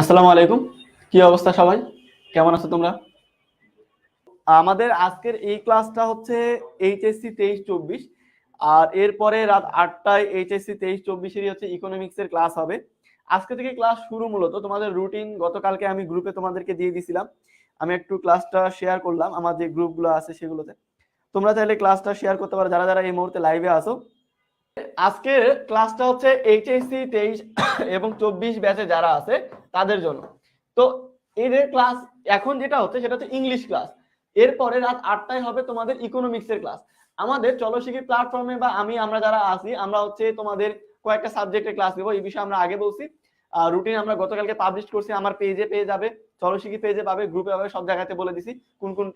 আসসালামু আলাইকুম। কি অবস্থা সবাই? কেমন আছো তোমরা? আমাদের আজকের এই ক্লাসটা হচ্ছে এইচএসসি তেইশ চব্বিশ, আর এরপরে রাত আটটায় এইচএসসি তেইশ চব্বিশেরই হচ্ছে ইকোনমিক্সের ক্লাস হবে। আজকে থেকে ক্লাস শুরু মূলত। তোমাদের রুটিন গতকালকে আমি গ্রুপে তোমাদেরকে দিয়ে দিছিলাম। আমি একটু ক্লাসটা শেয়ার করলাম, আমার যে গ্রুপগুলো আছে সেগুলোতে। তোমরা চাইলে ক্লাসটা শেয়ার করতে পারো। যারা যারা এই মুহূর্তে লাইভে আসো আজকের ক্লাসটা হচ্ছে এইচএসসি তেইশ এবং চব্বিশ ব্যাচে যারা আছে, তাদের জন্য। তো এই যে ক্লাস এখন যেটা হচ্ছে, সেটা হচ্ছে ইংলিশ ক্লাস এরপরে রাত আটটায় হবে তোমাদের ইকোনমিক্স এর ক্লাস আমাদের চলশিখি প্ল্যাটফর্মে বা আমি, আমরা যারা আছি, আমরা হচ্ছে তোমাদের কয়েকটা সাবজেক্টের ক্লাস নেব। এই বিষয়ে আমরা আগে বলছি। রুটিন আমরা গতকালকে পাবলিশ করছি, আমার পেজে পেয়ে যাবে। চলশিখি পেজে পাবে গ্রুপে পাবে, সব জায়গাতে বলে দিছি কোন কোন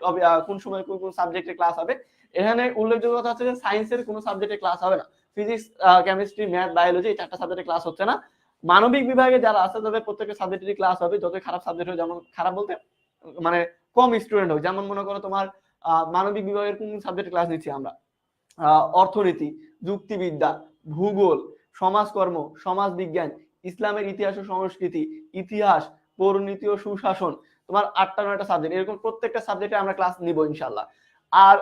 কোন সময় কোন কোন সাবজেক্টের ক্লাস হবে। এখানে উল্লেখযোগ্য কথা হচ্ছে যে সায়েন্সের কোনো সাবজেক্টের ক্লাস হবে না। ফিজিক্স কেমিস্ট্রি ম্যাথ বায়োলজি এই চারটা সাবজেক্টের ক্লাস হচ্ছে না। মানবিক বিভাগে যারা আছে, তাদের প্রত্যেকটা সাবজেক্টেরই ক্লাস হবে। যতই খারাপ সাবজেক্ট হোক যেমন খারাপ বলতে মানে কম স্টুডেন্ট হোক, যেমন মনে করো তোমার মানবিক বিভাগের কোন সাবজেক্টে ক্লাস নিচ্ছি আমরা? অর্থনীতি, যুক্তিবিদ্যা, ভূগোল, সমাজকর্ম সমাজ বিজ্ঞান ইসলামের ইতিহাস ও সংস্কৃতি, ইতিহাস পৌরনীতি ও সুশাসন, তোমার আটটা নয়টা সাবজেক্ট এরকম প্রত্যেকটা সাবজেক্টে আমরা ক্লাস নিব ইনশাল্লাহ আর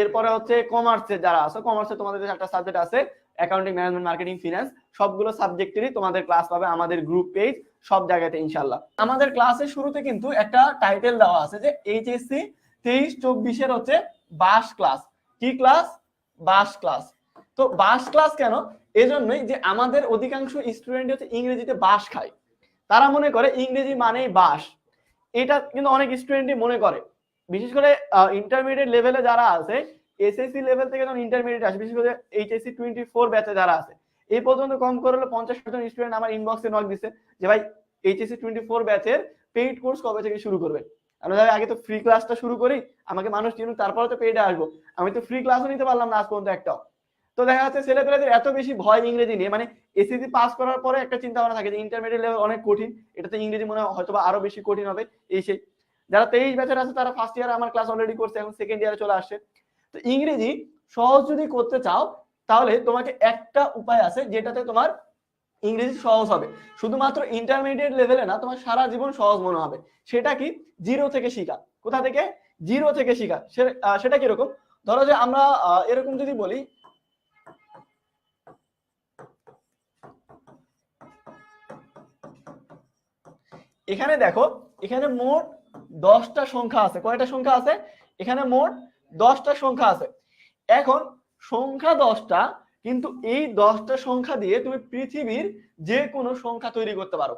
এরপরে হচ্ছে কমার্সে যারা আছে কমার্সে তোমাদের একটা সাবজেক্ট আছে অ্যাকাউন্টিং ম্যানেজমেন্ট মার্কেটিং ফিনান্স সবগুলো সাবজেক্টেরই তোমাদের ক্লাস পাবে আমাদের গ্রুপ পেজ সব জায়গাতে ইনশাল্লাহ আমাদের ক্লাসের শুরুতে কিন্তু একটা টাইটেল দেওয়া আছে যে এইচএসসি তেইশ চব্বিশের হচ্ছে বাস ক্লাস কি ক্লাস বাস ক্লাস তো বাস ক্লাস কেন? এজন্যই যে আমাদের অধিকাংশ স্টুডেন্ট হচ্ছে ইংরেজিতে বাস খায়। তারা মনে করে ইংরেজি মানেই বাস। এটা কিন্তু অনেক স্টুডেন্টই মনে করে। বিশেষ করে ইন্টারমিডিয়েট লেভেলে যারা আছে এসএসসি লেভেল থেকে যখন ইন্টারমিডিয়েট আসে, বিশেষ করে এইচএসসি টোয়েন্টি ফোর ব্যাচে যারা আছে, এই পর্যন্ত কম করে হলো পঞ্চাশ জন স্টুডেন্ট আমার ইনবক্সে নক দিচ্ছে যে, ভাই এইচএসসি টোয়েন্টি ফোর ব্যাচের পেইড কোর্স কবে থেকে শুরু করবেন আমরা যাই আগে তো ফ্রি ক্লাসটা শুরু করি, আমাকে মানুষ চিনুক, তারপরে তো পেইডে আসব। আমি তো ফ্রি ক্লাসও নিতে পারলাম না আজ পর্যন্ত একটাও। তো দেখা যাচ্ছে ছেলেপেলেদের এত বেশি ভয় ইংরেজি নিয়ে মানে এসএসসি পাস করার পরে একটা চিন্তা ভাবনা থাকে যে ইন্টারমিডিয়েট লেভেল অনেক কঠিন, এটাতে ইংরেজি মনে হয় হয়তো আরও বেশি কঠিন হবে, এই সেই। যারা তেইশ ব্যাচের আছে, তারা ফার্স্ট ইয়ার আমার ক্লাস অলরেডি করছে, এখন সেকেন্ড ইয়ারে চলে আসছে। তো ইংরেজি সহজ যদি করতে চাও, তাহলে তোমাকে একটা উপায় আছে যেটাতে তোমার ইংরেজি সহজ হবে। শুধুমাত্র ইন্টারমিডিয়েট লেভেলে না, তোমার সারা জীবন সহজ মনে হবে। সেটা কি? জিরো থেকে শিখা। কোথা থেকে? জিরো থেকে শিখা। সেটা কীরকম? ধরো যে আমরা এরকম যদি বলি, এখানে দেখো, এখানে মোট দশটা সংখ্যা আছে। কয়টা সংখ্যা আছে? এখানে মোট দশটা সংখ্যা আছে। এখন সংখ্যা দশটা, কিন্তু এই দশটা সংখ্যা দিয়ে তুমি পৃথিবীর যে কোনো সংখ্যা তৈরি করতে পারো।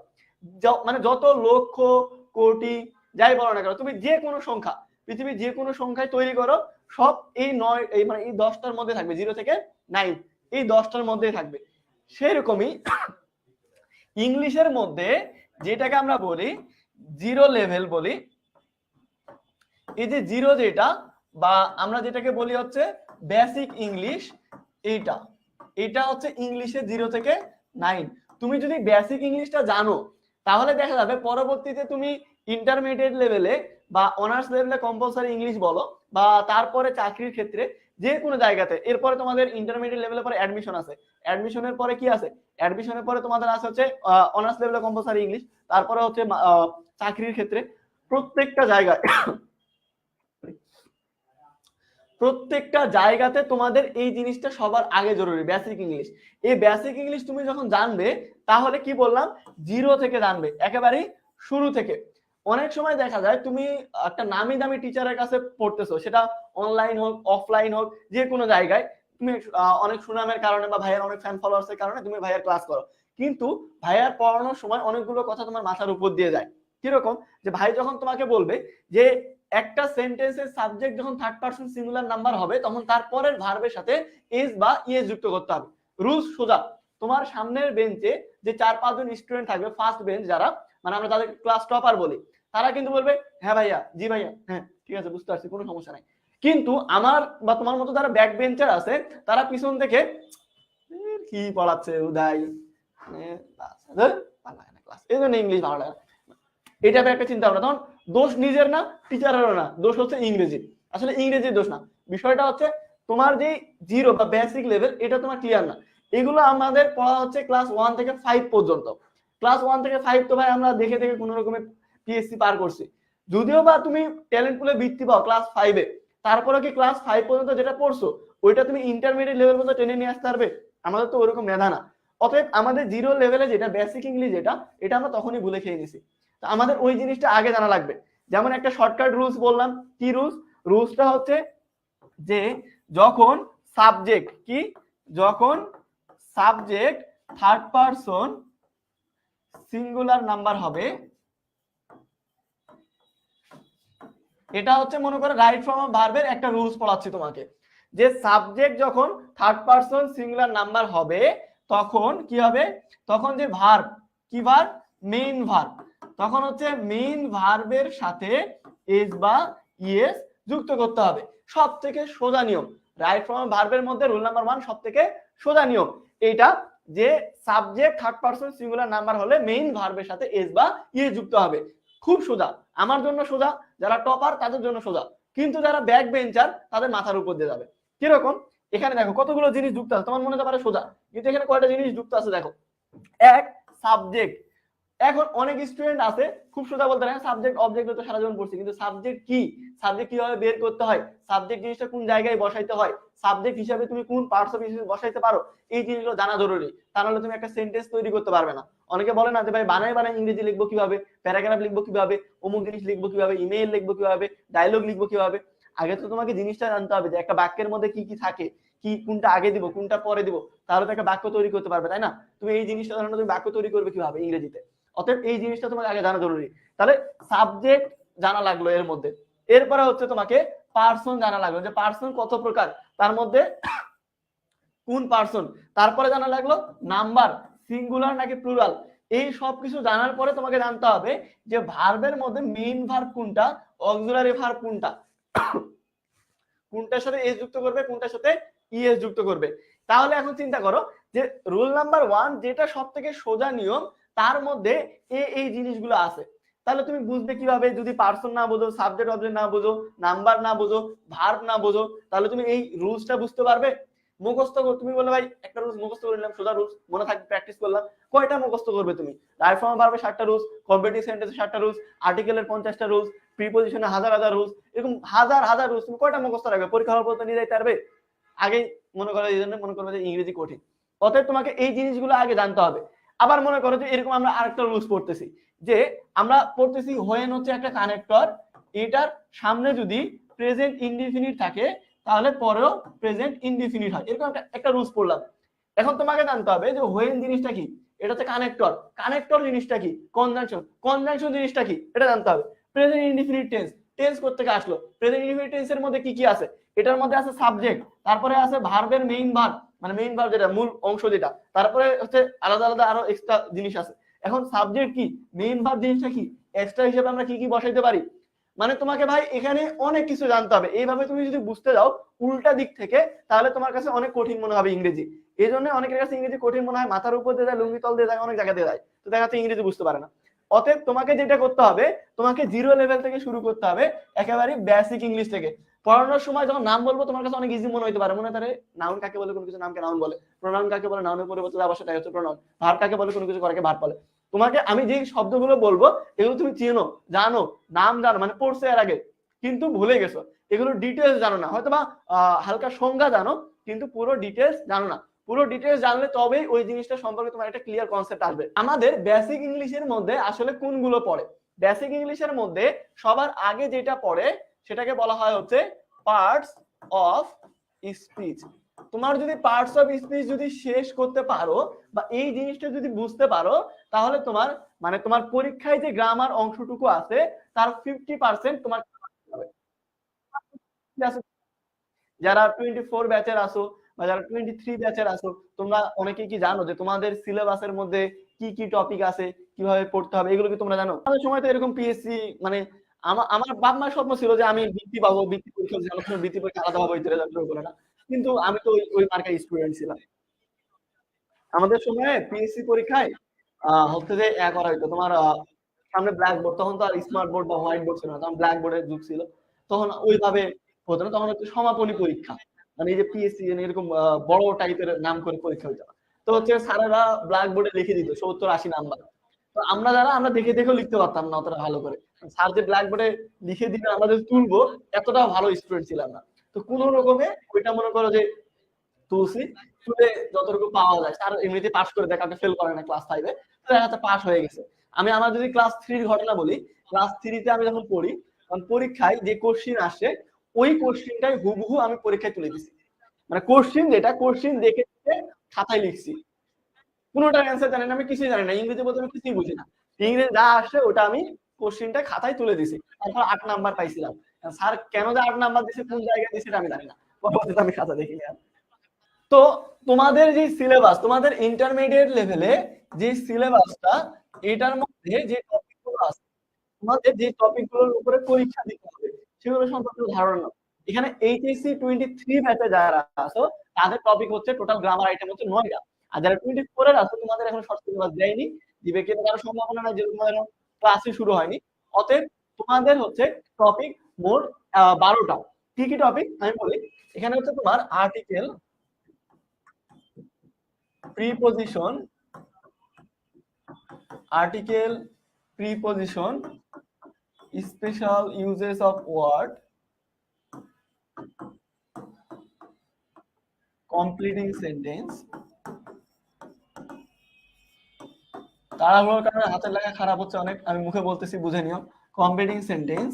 মানে যত লক্ষ, কোটি, যাই বলো না কেন, তুমি যে কোনো সংখ্যা, পৃথিবীর যে কোনো সংখ্যায় তৈরি করো, সব এই নয়, এই মানে এই দশটার মধ্যে থাকবে জিরো থেকে নাইন এই দশটার মধ্যেই থাকবে। সেরকমই ইংলিশের মধ্যে যেটাকে আমরা বলি জিরো লেভেল বলি, এই যে জিরো যেটা বা আমরা যেটাকে বলি হচ্ছে বেসিক ইংলিশ এইটা। এটা হচ্ছে ইংলিশে জিরো থেকে নাইন তুমি যদি বেসিক ইংলিশটা জানো, তাহলে দেখা যাবে পরবর্তীতে তুমি ইন্টারমিডিয়েট লেভেলে বা অনার্স লেভেলে কম্পালসারি ইংলিশ বলো, বা তারপরে চাকরির ক্ষেত্রে যে কোনো জায়গাতে। এরপরে তোমাদের ইন্টারমিডিয়েট লেভেলের পরে অ্যাডমিশন আছে। অ্যাডমিশনের পরে কি আছে? অ্যাডমিশনের পরে তোমাদের আছে হচ্ছে অনার্স লেভেলে কম্পালসারি ইংলিশ তারপরে হচ্ছে চাকরির ক্ষেত্রে প্রত্যেকটা জায়গায় প্রত্যেকটা জায়গাতে তোমাদের এই জিনিসটা সবার আগে জরুরি বেসিক ইংলিশ এই বেসিক ইংলিশ তুমি যখন জানবে, তাহলে কি বললাম? জিরো থেকে জানবে, একেবারেই শুরু থেকে। অনেক সময় দেখা যায় তুমি একটা নামি দামি টিচারের কাছে পড়তেছো, সেটা অনলাইন হোক অফলাইন হোক, যে কোনো জায়গায়। তুমি অনেক সুনামের কারণে বা ভাইয়ের অনেক ফ্যান ফলোয়ার্স এর কারণে তুমি ভাইয়ের ক্লাস করো। কিন্তু ভাইয়ার পড়ানোর সময় অনেকগুলো কথা তোমার মাথার উপর দিয়ে যায়। কীরকম? যে ভাই যখন তোমাকে বলবে যে একটা সেন্টেন্সের সাবজেক্ট যখন থার্ড পারসন সিঙ্গুলার নাম্বার হবে, তখন তারপরের ভার্বের সাথে এস বা ইএস যুক্ত করতে হবে। রুলস সোজা। তোমার সামনের বেঞ্চে যে চার পাঁচজন স্টুডেন্ট থাকবে ফার্স্ট বেঞ্চ যারা মানে আমরা তাদের ক্লাস টপার বলি, তারা কিন্তু বলবে হ্যাঁ ভাইয়া, জি ভাইয়া হ্যাঁ ঠিক আছে, বুঝতে পারছি, কোনো সমস্যা নাই। কিন্তু আমার বা তোমার মতো যারা ব্যাক বেঞ্চার আছে, তারা পিছন থেকে কি পড়াচ্ছে উদয়? এই জন্য ইংলিশ ভালো লাগে এটা একটা চিন্তা ভাবনা। তখন দোষ নিজের না টিচারেরও না। দোষ হচ্ছে ইংরেজি। আসলে ইংরেজির দোষ না। বিষয়টা হচ্ছে তোমার যে জিরো বা বেসিক লেভেল এটা তোমার ক্লিয়ার না। এগুলো আমাদের পড়া হচ্ছে ক্লাস ওয়ান থেকে ফাইভ পর্যন্ত। ক্লাস ওয়ান থেকে ফাইভ তো ভাই আমরা দেখে দেখে কোনো রকমের পিএসসি পার করছি। যদিও বা তুমি ট্যালেন্ট পুলে বৃত্তি পাও ক্লাস ফাইভে তারপরে কি ক্লাস ফাইভ পর্যন্ত যেটা পড়ছো, ওইটা তুমি ইন্টারমিডিয়েট লেভেল পর্যন্ত টেনে নিয়ে আসতে পারবে? আমাদের তো ওরকম মেধা না। অতএব আমাদের জিরো লেভেলে যেটা বেসিক ইংলিশ যেটা, এটা আমরা তখনই ভুলে খেয়ে নিছি। তো আমাদের ওই জিনিসটা আগে জানা লাগবে। যেমন একটা শর্টকাট রুলস বললাম, কি রুলস রুলসটা হচ্ছে যে যখন সাবজেক্ট কি? যখন subject third person singular number হবে, এটা হচ্ছে মনে করে রাইট ফর্ম অফ ভার্বের একটা রুলস পড়াচ্ছি তোমাকে। যে সাবজেক্ট যখন থার্ড পারসন সিঙ্গুলার নাম্বার হবে, তখন কি হবে? তখন যে ভার্ব কি ভার্ব মেইন ভার্ব তখন হচ্ছে মেইন ভার্বের সাথে এস বা ইএস যুক্ত করতে হবে। সব থেকে সোজা নিয়ম। রাইট ফর্ম ভার্বের মধ্যে রুল নাম্বার ওয়ান সব থেকে সোজা নিয়ম। এইটা যে subject third person singular number main main ভার্বের সাথে এস বা ইএস যুক্ত হবে। খুব সোজা। আমার জন্য সোজা, যারা টপার তাদের জন্য সোজা। কিন্তু যারা ব্যাক বেঞ্চার তাদের মাথার উপর দিয়ে যাবে। কীরকম? এখানে দেখো, কতগুলো জিনিস যুক্ত আছে। তোমার মনে হতে পারে সোজা। কিন্তু এখানে কয়টা জিনিস যুক্ত আছে দেখো। এক সাবজেক্ট এখন অনেক স্টুডেন্ট আছে, খুব সোজা বলতে পারে সাবজেক্ট অবজেক্ট তো সারা জীবন পড়ছি, কিন্তু সাবজেক্ট কি? সাবজেক্ট কীভাবে বের করতে হয়? সাবজেক্ট জিনিসটা কোন জায়গায় বসাইতে হয়? সাবজেক্ট হিসাবে তুমি কোন পার্টস অফ হিসেবে বসাইতে পারো? এই জিনিসগুলো জানা জরুরি। তা নাহলে তুমি একটা সেন্টেন্স তৈরি করতে পারবে না। অনেকে বলে না যে, ভাই, বানায় বানায় ইংরেজি লিখব কীভাবে? প্যারাগ্রাফ লিখব কীভাবে? অমুক জিনিস লিখব কীভাবে? ইমেইল লিখব কীভাবে? ডায়লগ লিখব কীভাবে? আগে তো তোমাকে জিনিসটা জানতে হবে যে, একটা বাক্যের মধ্যে কি কি থাকে? কি, কোনটা আগে দিব, কোনটা পরে দিব? তাহলে তো একটা বাক্য তৈরি করতে পারবে, তাই না? তুমি এই জিনিসটা জানো তুমি বাক্য তৈরি করবে কীভাবে ইংরেজিতে? অতএব এই জিনিসটা তোমাকে আগে জানা জরুরি। তাহলে সাবজেক্ট জানা লাগল এর মধ্যে। এরপরে হচ্ছে তোমাকে পার্সন জানা লাগল। যে পার্সন কত প্রকার? তার মধ্যে কোন পার্সন তারপরে জানা লাগল নাম্বার সিঙ্গুলার নাকি প্লুরাল এই সব কিছু জানার পরে তোমাকে জানতে হবে যে ভার্বের মধ্যে মেইন ভার্ব কোনটা? অক্সিলারি ভার্ব কোনটা? কোনটার সাথে এস যুক্ত করবে, কোনটার সাথে ইএস যুক্ত করবে? তাহলে এখন চিন্তা করো যে রুল নাম্বার ওয়ান যেটা সব থেকে সোজা নিয়ম তার মধ্যে এই এই জিনিসগুলো আছে। তাহলে তুমি বুঝবে কীভাবে? যদি পার্সন না বোঝো সাবজেক্ট অবজেক্ট না বোঝো নাম্বার না বোঝো ভার্ব না বোঝো, তাহলে তুমি এই রুলসটা বুঝতে পারবে। মুখস্থ তুমি বলে ভাই, একটা রুলস মুখস্থ করে নিলাম, সোজা রুলস মনে থাকবে প্র্যাকটিস করলাম। কয়টা মুখস্থ করবে তুমি? রাইট ফর্ম ভার্বে ষাটটা রুলস কম্পিটিভ সেন্টেন্সে ষাটটা রুলস আর্টিকেলের পঞ্চাশটা রুলস প্রিপোজিশনে হাজার হাজার রুলস এরকম হাজার হাজার রুলস তুমি কয়টা মুখস্থ রাখবে? পরীক্ষা হওয়ার পর তো নিয়ে যাইতে পারবে? আগে মনে করো, এই জন্য মনে করবে যে ইংরেজি কঠিন। অতএব তোমাকে এই জিনিসগুলো আগে জানতে হবে। আবার মনে করো যে এরকম আমরা আরেকটা রুলস পড়তেছি, যে আমরা পড়তেছি হোয়েন হচ্ছে একটা কানেক্টর এটার সামনে যদি প্রেজেন্ট ইনডিফিনিট থাকে, তাহলে পরেও প্রেজেন্ট ইনডিফিনিট হয়। এরকম একটা একটা রুলস পড়লাম। এখন তোমাকে জানতে হবে যে হোয়েন জিনিসটা কি? এটা হচ্ছে কানেক্টর কানেক্টর জিনিসটা কি? কনজাংশন কনজাংশন জিনিসটা কি? এটা জানতে হবে। প্রেজেন্ট ইনডিফিনিট টেন্স টেন্স করতে আসলো? প্রেজেন্ট ইনডিফিনিট টেন্সের মধ্যে কি কি আছে? এটার মধ্যে আছে সাবজেক্ট তারপরে আছে ভার্বের মেইন ভার্ব মানে মেইন ভার্ব যেটা, মূল অংশ যেটা, তারপরে হচ্ছে আলাদা আলাদা আরও এক্সট্রা জিনিস আছে। এখন সাবজেক্ট কি? মেইন ভার্ব জিনিসটা কি? এক্সট্রা হিসেবে আমরা কি কি বসাইতে পারি? মানে তোমাকে ভাই এখানে অনেক কিছু জানতে হবে। এইভাবে তুমি যদি বুঝতে যাও উল্টা দিক থেকে, তাহলে তোমার কাছে অনেক কঠিন মনে হবে ইংরেজি। এই জন্য অনেকের কাছে ইংরেজি কঠিন মনে হয়, মাথার উপর দিয়ে দেয়, লুঙ্গি তল দিয়ে দেয়, অনেক জায়গা দিয়ে। দেয় তো দেখা যাচ্ছে ইংরেজি বুঝতে পারে না। অতএব তোমাকে যেটা করতে হবে, তোমাকে জিরো লেভেল থেকে শুরু করতে হবে, একেবারে বেসিক ইংলিশ থেকে। পড়ানোর সময় যখন নাম বলব, তোমার কাছে অনেক ইজি মনে হইতে পারে। মনে হয় নাউন কাকে বলে, কোনো কিছু নামকে নাউন বলে। প্রোনাউন কাকে বলে নাউনের পরিবর্তে যাব সেটাই হচ্ছে প্রোনাউন ভার কাকে বলে, কোনো কিছু করাকে ভার বলে। তোমাকে আমি যে শব্দগুলো বলব, এগুলো তুমি চেনো, জানো, নাম জানো মানে পড়ছে এর আগে, কিন্তু ভুলে গেছো। এগুলো ডিটেলস জানো না। হয়তো বা হালকা সংজ্ঞা জানো, কিন্তু পুরো ডিটেলস জানো না। পুরো ডিটেলস জানলে তবেই ওই জিনিসটা সম্পর্কে তোমার একটা ক্লিয়ার কনসেপ্ট আসবে। আমাদের বেসিক ইংলিশের মধ্যে আসলে কোনগুলো পড়ে? বেসিক ইংলিশের মধ্যে সবার আগে যেটা পড়ে সেটাকে বলা হয় হচ্ছে পার্টস অফ স্পিচ তোমার যদি পার্টস অফ স্পিচ যদি শেষ করতে পারো বা এই জিনিসটা যদি বুঝতে পারো, তাহলে তোমার মানে তোমার পরীক্ষায় যে গ্রামার অংশটুকু আছে, তার ফিফটি পার্সেন্ট তোমার যারা টোয়েন্টি ফোর ব্যাচের আসো বা যারা টোয়েন্টি থ্রি ব্যাচের আসো তোমরা অনেকে কি জানো যে তোমাদের সিলেবাসের মধ্যে কি কি টপিক আছে, কীভাবে পড়তে হবে, এগুলো কি তোমরা জানো? সময় তো এরকম পিএসসি মানে আমার বাপ মার স্বপ্ন ছিল যে আমি বৃত্তি পাবো, বৃত্তি পরীক্ষা জানার বৃত্তি পরীক্ষা আলাদা ভাবে হইতে রেজাল্ট বলে না। কিন্তু আমি তো ওই মার্কার স্টুডেন্ট ছিলাম। আমাদের সময়ে পিএসসি পরীক্ষায় হচ্ছে যে এক করা হইতো। তোমার সামনে ব্ল্যাক বোর্ড তখন তো আর স্মার্ট বোর্ড বা হোয়াইট বোর্ড ছিল না, তখন ব্ল্যাক বোর্ডের যুগ ছিল। তখন ওইভাবে হতো না, তখন হচ্ছে সমাপনী পরীক্ষা। মানে এই যে পিএসসি এরকম বড় টাইপের নাম করে পরীক্ষা হইতো। তো হচ্ছে স্যারেরা ব্ল্যাক বোর্ডে লিখে দিত, সত্তর আশি নাম্বার। তো আমরা যারা, আমরা দেখে দেখেও লিখতে পারতাম না অতটা ভালো করে। স্যার যে ব্ল্যাকবোর্ডে লিখে দিবে আমরা যে তুলবো, এতটা ভালো স্টুডেন্ট ছিলাম না। তো কোন রকমে ওইটা মনে করো যে তুলসি তুলে যতটুকু পাওয়া যায়। স্যার এমনিতে পাস করে দেয় কাউকে ফেল করে না ক্লাস ফাইভে তো দেখা যাচ্ছে পাস হয়ে গেছে। আমি আমার যদি ক্লাস থ্রির ঘটনা বলি ক্লাস থ্রিতে আমি যখন পড়ি, তখন পরীক্ষায় যে কোশ্চিন আসে, ওই কোশ্চিনটাই হুবহু আমি পরীক্ষায় তুলে দিছি। মানে কোশ্চিন যেটা কোশ্চিন দেখে খাতায় লিখছি। কোনোটার অ্যান্সার জানি না, আমি কিছুই জানি না। ইংরেজি বলতে আমি কিছুই বুঝি না। ইংরেজি যা আসে, ওটা আমি কোশ্চিনটা খাতায় তুলে দিছি। তারপর আট নাম্বার পাইছিলাম। স্যার, কেন যে আট নাম্বার দিছে, কোন জায়গায় দিছে আমি জানি না। পরবর্তীতে আমি খাতা দেখি আর তো তোমাদের যে সিলেবাস তোমাদের ইন্টারমিডিয়েট লেভেলে যে সিলেবাসটা এটার মধ্যে যে টপিকগুলো আছে, তোমাদের যে টপিকগুলোর উপরে পরীক্ষা দিতে হবে, সেগুলো সম্পর্কে ধারণা। এখানে এইচএসসি টোয়েন্টি থ্রি ব্যাচে যারা আছো, তাদের টপিক হচ্ছে টোটাল গ্রামার আইটেম হচ্ছে নয়টা। আর যারা টোয়েন্টি ফোর এর আছো, তোমাদের এখন শর্ট সিলেবাস দেয়নি, দিবে কিন্তু কারও সম্ভাবনা নাই তোমাদের ক্লাসই শুরু হয়নি। অতএব তোমাদের হচ্ছে টপিক মোট বারোটা। কি কি টপিক আমি বলি, এখানে হচ্ছে তোমার article preposition article preposition special usages of word completing sentence তাড়াহুড়োর কারণে হাতের লেখা খারাপ হচ্ছে অনেক, আমি মুখে বলতেছি, বুঝে নিও। Completing sentence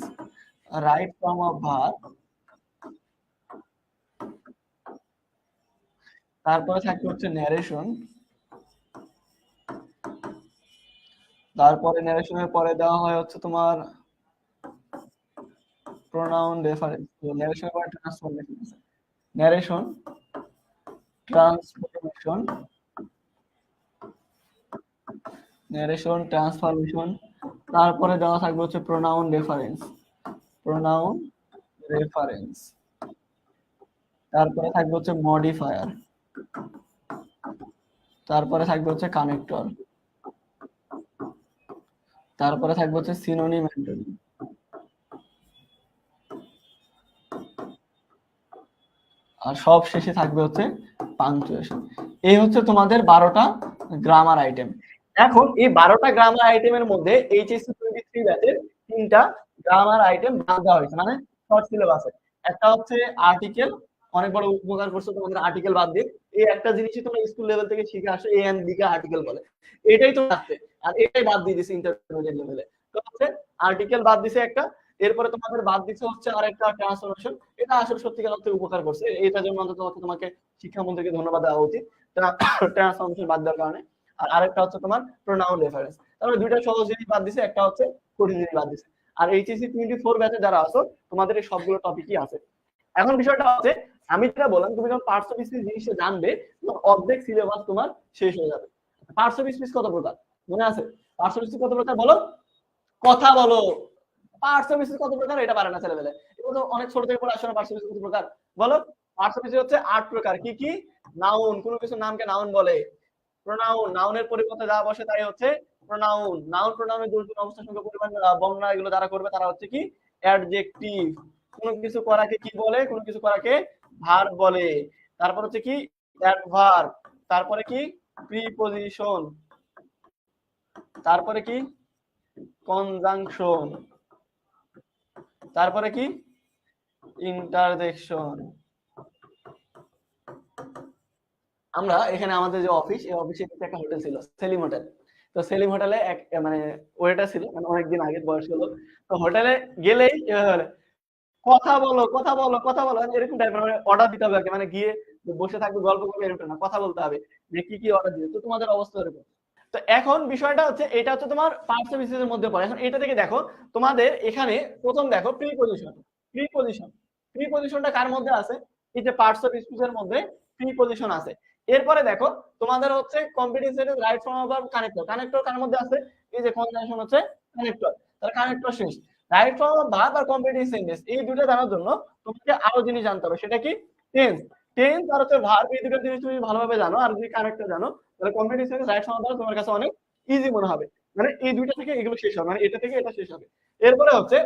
right form a verb তারপরে থাকবে হচ্ছে ন্যারেশন তারপরে ন্যারেশনের পরে দেওয়া হয় হচ্ছে তোমার প্রোনাউন রেফারেন্স ন্যারেশনের পরে transformation narration transformation narration transformation তারপরে দেওয়া থাকবে হচ্ছে প্রোনাউন রেফারেন্স প্রোনাউন রেফারেন্স তারপরে থাকবে হচ্ছে মডিফায়ার তারপরে থাকবে হচ্ছে কানেক্টর তারপরে থাকবে হচ্ছে সিনোনিম অ্যান্টোনিম আর সব শেষে থাকবে হচ্ছে পাংচুয়েশন এই হচ্ছে তোমাদের বারোটা গ্রামার আইটেম এখন এই বারোটা গ্রামার আইটেমের মধ্যে এইচএসসি টোয়েন্টি থ্রি ব্যাচের তিনটা গ্রামার আইটেম বাদ দেওয়া হয়েছে। মানে শর্ট সিলেবাসে একটা হচ্ছে আর্টিকেল অনেক বড় উপকার করছে তোমাদের আর্টিকেল বাদ দিয়ে। এই একটা জিনিসই তোমরা স্কুল লেভেল থেকে শিখে আসো এ এন বি কে আর্টিকেল বলে। এটাই তো আসছে আর এটাই বাদ দিয়ে দিছে ইন্টারমিডিয়েট লেভেলে তো হচ্ছে আর্টিকেল বাদ দিছে একটা, এরপরে তোমাদের বাদ দিছে হচ্ছে আর একটা ট্রান্সফরমেশন এটা আসলে সত্যিকার অর্থে উপকার করছে। এটা জন্য অন্তত তোমাকে শিক্ষামন্ত্রীকে ধন্যবাদ দেওয়া উচিত। ট্রান্সফরমেশন বাদ দেওয়ার কারণে। আর আরেকটা হচ্ছে তোমার প্রোনাউন রেফারেন্স তাহলে দুইটা সহজ জিনিস বাদ দিছে, একটা হচ্ছে কঠিন জিনিস বাদ দিছে। আর এইচএসসি টোয়েন্টি ফোর ব্যাচে যারা আছো, তোমাদের এই সবগুলো টপিকই আছে। এখন বিষয়টা হচ্ছে, আমি যেটা বললাম, তুমি যখন পার্টস অফ স্পিচ জিনিসটা জানবে অর্ধেক সিলেবাস তোমার শেষ হয়ে যাবে। পার্টস অফ স্পিচ কত প্রকার? মনে আছে? পার্টস অফ স্পিচ কত প্রকার বলো? কথা বলো। পার্টস অফ স্পিচ কত প্রকার? এটা পারে না ছেলেবেলে এগুলো অনেক ছোট থেকে পড়ে আসলে পার্টস অফ কত প্রকার? বলো। পার্টস অফ হচ্ছে আট প্রকার। কি কি? নাউন কোনো কিছু নামকে নাউন বলে। প্রোনাউন নাউনের পরিবর্তে যা বসে তাই হচ্ছে প্রোনাউন নাউন প্রোনাউনের দুর্গুণ অবস্থা সঙ্গে পরিমাণ বর্ণনা এগুলো যারা করবে তারা হচ্ছে কি? অ্যাডজেক্টিভ কোনো কিছু করাকে কি বলে? কোনো কিছু করাকে ভার বলে। তারপর হচ্ছে কি? অ্যাডভার্ব তারপরে কি? প্রিপজিশন তারপরে কি? কনজাংশন তারপরে কি? ইন্টারজেকশন আমরা এখানে আমাদের যে অফিস এই অফিসে একটা হোটেল ছিল, সেলিম হোটেল তো সেলিম হোটেলে এক মানে ওয়েটার ছিল মানে অনেকদিন আগে বয়স হলো। তো হোটেলে গেলেই কথা বলো কথা বলো কথা বলো, এরকম টাইপের মানে অর্ডার দিতে হবে মানে গিয়ে বসে থাকবে, গল্প করবে, এরকম না কথা বলতে হবে যে কি কি অর্ডার দিবে। তো তোমাদের অবস্থা এরকম। তো এখন বিষয়টা হচ্ছে, এটা হচ্ছে তোমার পার্টস অফ এর মধ্যে পড়ে। এখন এটা থেকে দেখো, তোমাদের এখানে প্রথম দেখো প্রিপজিশন প্রিপজিশন প্রিপজিশনটা কার মধ্যে আছে? এই যে পার্টস অফ স্পিচের মধ্যে প্রি পজিশন আছে। এরপরে দেখো, তোমাদের হচ্ছে competing sentence right form of connector connector কার মধ্যে আছে? এই যে কনজাংশন হচ্ছে কানেক্টর তাহলে কানেক্টর শেষ রাইট ফর্ম অফ ভার্ব আর কম্পিটিং সেন্টেন্স এই দুটো জানার জন্য তোমাকে আরও জিনিস জানতে হবে। সেটা কি? টেন্স টেন্স আর হচ্ছে ভার্ব এই দুটো জিনিস তুমি ভালোভাবে জানো। আর যদি কানেক্টর জানো, তাহলে competing sentence right form of তোমার কাছে অনেক ইজি মনে হবে। মানে এই দুইটা থেকে এগুলো শেষ হবে। মানে এটা থেকে এটা শেষ হবে। এরপরে হচ্ছে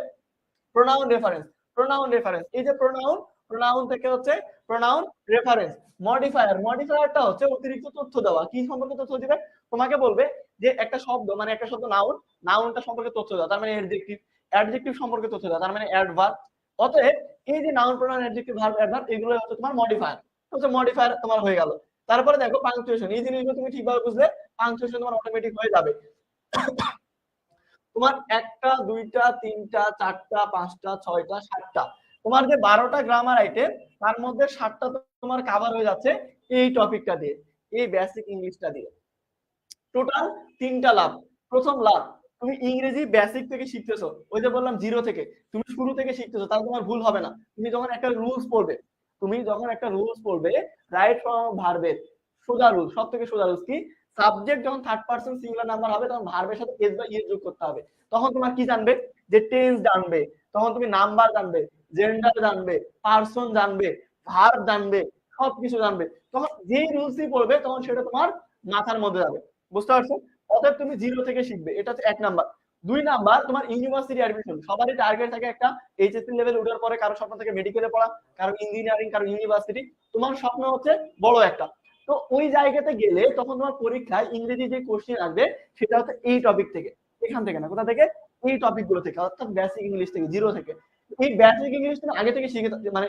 প্রোনাউন রেফারেন্স প্রোনাউন রেফারেন্স এই যে প্রোনাউন প্রোনাউন থেকে হচ্ছে প্রোনাউন রেফারেন্স মডিফায়ার মডিফায়ারটা হচ্ছে অতিরিক্ত তথ্য দেওয়া। কি সম্পর্কে তথ্য দিবে? তোমাকে বলবে যে একটা শব্দ মানে একটা শব্দ নাউন নাউনটা সম্পর্কে তথ্য দেওয়া, তার মানে অ্যাডজেক্টিভ অ্যাডজেক্টিভ সম্পর্কে তথ্য দেওয়া, তার মানে অ্যাডভার্ব অতএব এই যে noun pronoun adjective verb adverb এগুলো হচ্ছে তোমার মডিফায়ার হচ্ছে মডিফায়ার তোমার হয়ে গেল। তারপরে দেখো পাংচুয়েশন এই জিনিসগুলো তুমি ঠিকভাবে বুঝলে পাংচুয়েশন তোমার অটোমেটিক হয়ে যাবে। তোমার একটা, দুইটা, তিনটা, চারটা, পাঁচটা, ছয়টা, সাতটা। তোমার যে বারোটা গ্রামার আইটেম তার মধ্যে সাতটা তোমার কাভার হয়ে যাচ্ছে এই টপিকটা দিয়ে, এই বেসিক ইংলিশটা দিয়ে। টোটাল তিনটা লাভ। প্রথম লাভ, তুমি ইংরেজি বেসিক থেকে শিখতেছো। ওই যে বললাম জিরো থেকে, তুমি শুরু থেকে শিখতেছো, তাহলে তোমার ভুল হবে না। তুমি যখন একটা রুলস পড়বে, তুমি যখন একটা রুলস পড়বে রাইট ফ্রম ভার্বের সোজা রুল সব থেকে সোজা রুলস কি? সাবজেক্ট যখন থার্ড পার্সন সিঙ্গুলার নাম্বার হবে, তখন ভার্বের সাথে এস বা ইয়ে যোগ করতে হবে। তখন তোমার কি জানবে? যে টেন্স জানবে। তখন তুমি নাম্বার জানবে। জেন্ডার জানবে পার্সন জানবে ভার্ব জানবে, সবকিছু জানবে। তখন যেই রুলসই পড়বে, তখন সেটা তোমার মাথার মধ্যে যাবে। বুঝতে পারছ? অতএব তুমি জিরো থেকে শিখবে। এটা এক নাম্বার। দুই নাম্বার, তোমার ইউনিভার্সিটি অ্যাডমিশন সবারই টার্গেট থাকে একটা এইচএসসি লেভেল উঠার পরে কারও স্বপ্ন থাকে মেডিকেলে পড়া, কারও ইঞ্জিনিয়ারিং কারও ইউনিভার্সিটি তোমার স্বপ্ন হচ্ছে বড় একটা। তো ওই জায়গাতে গেলে তখন তোমার পরীক্ষায় ইংরেজি যে কোশ্চেন আসবে, সেটা হচ্ছে এই টপিক থেকে। এখান থেকে না, কোথা থেকে? এই টপিকগুলো থেকে, অর্থাৎ বেসিক ইংলিশ থেকে জিরো থেকে। এই বেসিক ইংলিশ তুমি আগে থেকে শিখে মানে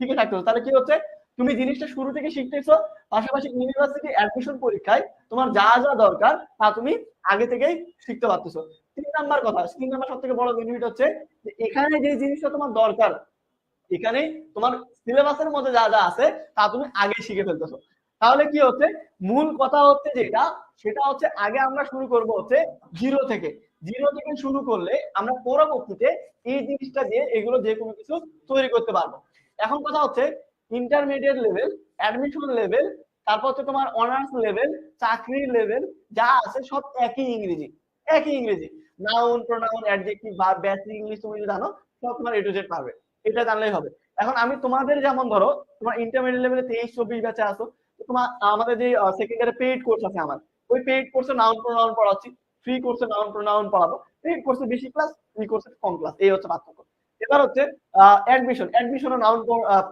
শিখে থাকতে তাহলে কি হচ্ছে? তুমি জিনিসটা শুরু থেকে শিখতেছো, পাশাপাশি ইউনিভার্সিটি অ্যাডমিশন পরীক্ষায় তোমার যা যা দরকার তা তুমি আগে থেকেই শিখতে পারতেছো। তিন নাম্বার কথা, তিন নাম্বার সব থেকে বড় বেনিফিট হচ্ছে যে এখানে যে জিনিসটা তোমার দরকার, এখানে তোমার সিলেবাসের মধ্যে যা যা আছে তা তুমি আগে শিখে ফেলতেছো। তাহলে কি হচ্ছে? মূল কথা হচ্ছে যেটা, সেটা হচ্ছে আগে আমরা শুরু করব হচ্ছে জিরো থেকে। জিরো থেকে শুরু করলে আমরা পরবর্তীতে এই জিনিসটা দিয়ে এগুলো যে কোনো কিছু তৈরি করতে পারব। এখন কথা হচ্ছে ইন্টারমিডিয়েট লেভেল অ্যাডমিশন লেভেল তারপর হচ্ছে তোমার অনার্স লেভেল চাকরির লেভেল যা আছে সব একই ইংরেজি একই ইংরেজি। নাউন প্রোনাউন অ্যাডজেক্টিভ বা বেসিক ইংলিশ তুমি যদি জানো, সব তোমার এ টু জেড পারবে। এটা জানলেই হবে। এখন আমি তোমাদের যেমন ধরো, তোমার ইন্টারমিডিয়েট লেভেলে তেইশ, চব্বিশ ব্যাচে আসো তোমার আমাদের যে সেকেন্ড ইয়ারে পেইড কোর্স আছে আমার, ওই পেইড কোর্সে নাউন প্রোনাউন পড়াচ্ছি। ফ্রি কোর্সে নাউন প্রোনাউন পড়াবো পেইড কোর্সে বেশি ক্লাস ফ্রি কোর্সে কম ক্লাস এই হচ্ছে পার্থক্য। এবার হচ্ছে অ্যাডমিশন অ্যাডমিশন নাউন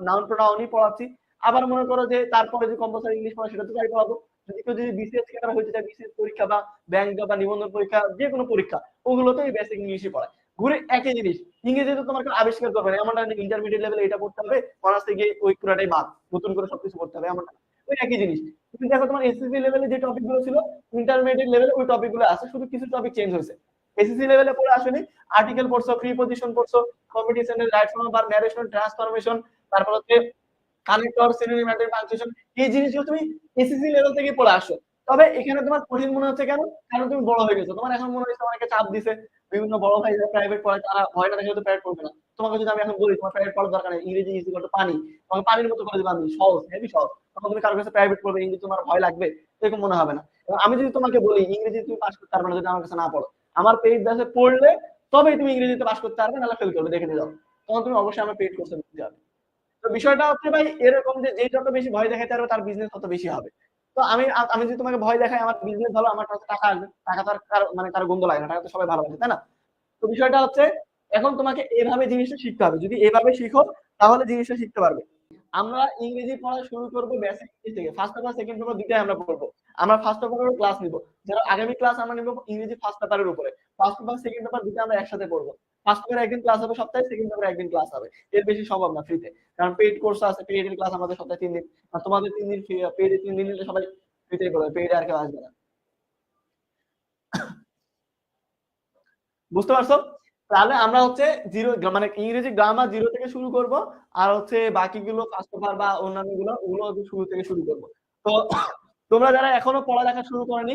নাউন প্রোনাউনই পড়াচ্ছি। আবার মনে করো যে তারপরে যে কম্পালসারি ইংলিশ পড়া সেটা তো তাই পড়াবো। যদি কেউ যদি বিসিএস ক্যাডার বিসিএস পরীক্ষা বা ব্যাংক বা নিবন্ধন পরীক্ষা, যে কোনো পরীক্ষা ওগুলোতে এই বেসিক ইংলিশই পড়ায়। ঘুরে একই জিনিস ইংরেজি তো তোমার কেউ আবিষ্কার করবে না এমনটা ইন্টারমিডিয়েট লেভেলে এটা পড়তে হবে অনার্সে গিয়ে ওই পুরাটাই বাদ, নতুন করে সবকিছু করতে হবে, এমনটা ওই একই জিনিস। তুমি দেখো তোমার এসএসসি লেভেলে যে টপিকগুলো ছিল ইন্টারমিডিয়েট লেভেলে ওই টপিকগুলো আছে, শুধু কিছু টপিক চেঞ্জ হয়েছে। এসএসসি লেভেলে পড়ে আসেনি আর্টিকেল পড়ছো প্রিপজিশন পড়ছো কম্পিটিশনের রাইট ফর্ম বা ন্যারেশন ট্রান্সফরমেশন তারপর হচ্ছে কানেক্টর সিনোনিম অ্যান্ড পাংচুয়েশন এই জিনিসগুলো তুমি এসএসসি লেভেল থেকে পড়ে আসো। তবে এখানে তোমার কঠিন মনে হচ্ছে কেন? কারণ তুমি বড় হয়ে গেছো। তোমার এখন মনে হচ্ছে অনেকে চাপ দিছে। বিভিন্ন বড় ভাই প্রাইভেট পড়ায় তারা ভয় না দেখে তো প্রাইভেট পড়বে না। তোমাকে যদি আমি এখন বলি, তোমার প্রাইভেট পড়ার দরকার নেই। ইংরেজি ইজি করতে, পানি। তোমাকে পানির মতো করে দিবে আমি, সহজ হেভি সহজ। তখন তুমি কারোর কাছে প্রাইভেট পড়বে, ইংরেজি তোমার ভয় লাগবে, এরকম মনে হবে না। আমি যদি তোমাকে বলি, ইংরেজি তুমি পাস করতে পারবে না যদি আমার কাছে না পড়ো। আমার পেইড ব্যাচে পড়লে তবেই তুমি ইংরেজিতে পাস করতে পারবে, নাহলে ফেল করবে, দেখে নিয়ে যাও। তখন তুমি অবশ্যই আমার পেইড কোর্সে দিতে তো বিষয়টা হচ্ছে ভাই, এরকম যে যে যত বেশি ভয় দেখাতে পারবে, তার বিজনেস তত বেশি হবে। তো আমি আমি যদি তোমাকে ভয় দেখাই, আমার বিজনেস ভালো, আমার কাছে টাকা আসবে, টাকা তো আর মানে কারও গন্ধ লাগে না, টাকা তো সবাই ভালোবাসে, তাই না? তো বিষয়টা হচ্ছে, এখন তোমাকে এভাবে জিনিসটা শিখতে হবে। যদি এভাবে শিখো, তাহলে জিনিসটা শিখতে পারবে। আমরা ইংরেজি পড়া শুরু করব বেসিক থেকে। ফার্স্ট পেপার সেকেন্ড পেপার দুটাই আমরা পড়ব। আমরা ফার্স্ট পেপারের ক্লাস নিব। যারা আগামী ক্লাস আমরা নিব ইংরেজি ফার্স্ট পেপারের উপরে। ফার্স্ট পেপার সেকেন্ড পেপার দুটো আমরা একসাথে পড়ব। ফার্স্ট একদিন ক্লাস হবে, সপ্তাহে সেকেন্ড একদিন ক্লাস হবে। এর বেশি সম্ভব না ফ্রিতে কারণ পেইড কোর্স আছে পেইড ক্লাস আমাদের সপ্তাহে তিন দিন। আর তোমাদের তিন দিন পেইড তিন দিন নিলে সবাই ফ্রিতেই পড়বে পেইড আর কেউ আসবে না। বুঝতে পারছ? তাহলে আমরা হচ্ছে জিরো মানে ইংরেজি গ্রামার জিরো থেকে শুরু করব, আর হচ্ছে বাকিগুলো ফার্স্ট পেপার বা অন্যান্যগুলো ওগুলো শুরু থেকে শুরু করব। তো তোমরা যারা এখনও পড়ালেখা শুরু করনি,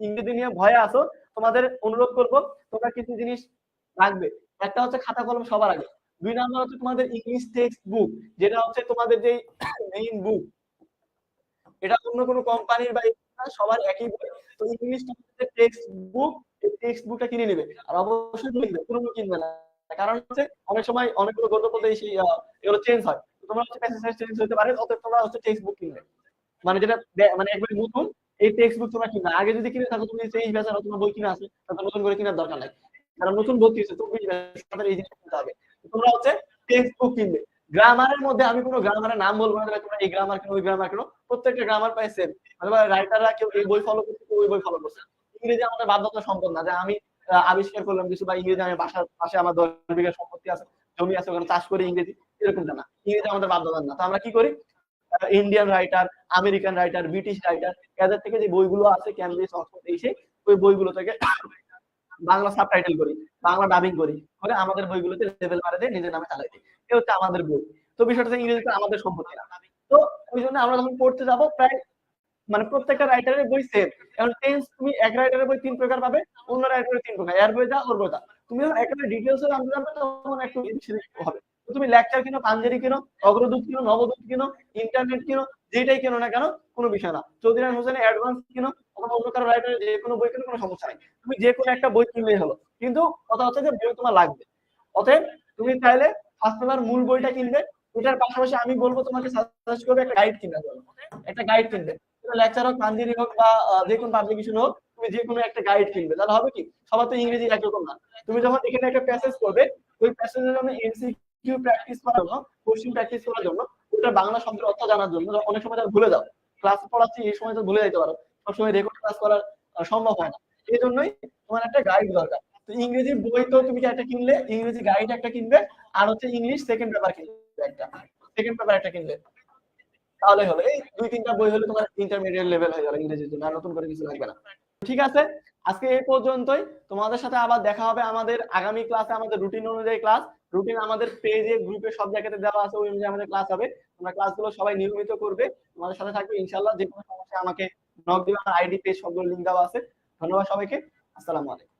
ইংরেজি নিয়ে ভয়ে আছো, তোমাদের অনুরোধ করব, তোমরা কিছু জিনিস রাখবে। একটা হচ্ছে খাতা কলম সবার আগে। দুই নাম্বার হচ্ছে তোমাদের ইংলিশ টেক্সট বুক যেটা হচ্ছে তোমাদের যে মেইন বুক এটা অন্য কোনো কোম্পানির বা সবার একই বই। তো ইংলিশ টেক্সট বুক টেক্সট বুকটা কিনে নেবে। আর অবশ্যই লিখবে পুরনো কিনবে না। কারণ হচ্ছে অনেক সময় অনেকগুলো পড়তে সেই এগুলো চেঞ্জ হয়। তোমরা হচ্ছে প্যাসেজ চেঞ্জ হতে পারে, অতএব তোমরা হচ্ছে টেক্সট বুক কিনবে। মানে যেটা মানে একবার নতুন, এই টেক্সট বুক তোমরা কিনবে আগে যদি কিনে থাকো, তুমি সেই ব্যাচের তোমার বই কিনে আছে তাহলে নতুন করে কেনার দরকার নাই। কারণ নতুন ভর্তি চব্বিশ ব্যাচের এই জিনিস কিনতে হবে। তোমরা হচ্ছে টেক্সট বুক কিনবে। গ্রামারের মধ্যে আমি কোনো গ্রামারের নাম বলব না, তোমরা এই গ্রামার কেন, ওই গ্রামার কেন, প্রত্যেকটা গ্রামার পাই সেম অথবা রাইটাররা কেউ এই বই ফলো করছে ওই বই ফলো করছে ইংরেজি আমাদের বাধ্যতা সম্পদ না, যে আমি আবিষ্কার করলাম কিছু বা ইংরেজি আমি বাসার পাশে আমার দশ বিঘা সম্পত্তি আছে, জমি আছে, ওখানে চাষ করি ইংরেজি, এরকমটা না। ইংরেজি আমাদের বাধ্যতা না। তো আমরা কি করি? Indian writer American writer British writer এদের থেকে যে বইগুলো আছে ক্যামব্রিজ অক্সফোর্ড এসে ওই বইগুলো থেকে বাংলা সাবটাইটেল করি, বাংলা ডাবিং করি, করে আমাদের বইগুলোতে লেভেল মারে দিয়ে নিজের নামে চালাই দিই। এ হচ্ছে আমাদের বই। তো বিষয়টা ইংরেজিতে আমাদের সম্পত্তি না। তো ওই জন্য আমরা যখন পড়তে যাব, প্রায় মানে প্রত্যেকটা রাইটারের বই সেম এখন টেন্স তুমি এক রাইটারের বই তিন প্রকার পাবে, অন্য রাইটারের তিন প্রকার। এর বই যা ওর বই যা তুমি যখন একেবারে ডিটেলস জানতে জানবে তখন একটু হবে। তুমি লেকচার কিনো পাঞ্জেরি কিনো, অগ্রদূত কিনো, নবদূত কিনো ইন্টারনেট কিনো যেটাই কেন না কেন, কোনো বিষয় না। চৌধুরী হোসেনের অ্যাডভান্স কিনো, অথবা অন্য কারও রাইটারের যে কোনো বই কিনো সমস্যা নেই। তুমি যে কোনো একটা বই কিনলেই হলো। কিন্তু কথা হচ্ছে যে বই তোমার লাগবে। অতএব তুমি চাইলে ফার্স্ট পেপার মূল বইটা কিনবে পাশাপাশি আমি বলব তোমাকে সাজেস্ট একটা গাইড কিনবে। একটা গাইড কিনবে। লেকচার হোক, পাঞ্জেরি হোক বা যে কোনো পাবলিকেশন হোক, তুমি যে কোনো একটা গাইড কিনবে। তাহলে হবে কি? সবার তো ইংরেজি একরকম না। তুমি যখন এখানে একটা প্যাসেজ করবে ওই প্যাসেজের জন্য এমসিকিউ প্র্যাকটিস করার জন্য কোশ্চেন প্র্যাকটিস করার জন্য ওটা বাংলা শব্দের অর্থ জানার জন্য। অনেক সময় তারা ভুলে যাও। ক্লাস পড়াচ্ছি এই সময় তো ভুলে যাইতে পারো। সবসময় রেকর্ড ক্লাস করা আহ, সম্ভব হয় না। এই জন্যই তোমার একটা গাইড দরকার। তো ইংরেজি বই তো তুমি একটা কিনলে ইংরেজি গাইড একটা কিনবে আর হচ্ছে ইংলিশ সেকেন্ড পেপার কিনবে একটা। সেকেন্ড পেপার একটা কিনবে তাহলে হলো এই দুই তিনটা বই হলে তোমার ইন্টারমিডিয়েট লেভেল হয়ে গেল ইংরেজির জন্য আর নতুন করে কিছু লাগবে না। ঠিক আছে? আজকে এই পর্যন্তই। তোমাদের সাথে আবার দেখা হবে আমাদের আগামী ক্লাসে আমাদের রুটিন অনুযায়ী ক্লাস রুটিন আমাদের পেজে গ্রুপে সব জায়গাতে দেওয়া আছে, ওই অনুযায়ী আমাদের ক্লাস হবে। তোমরা ক্লাসগুলো সবাই নিয়মিত করবে। তোমাদের সাথে থাকবে ইনশাল্লাহ যে কোনো সমস্যা আমাকে নক দিবে, আমার আইডি পেজ সবগুলো লিঙ্ক দেওয়া আছে। ধন্যবাদ সবাইকে। আসসালামু আলাইকুম।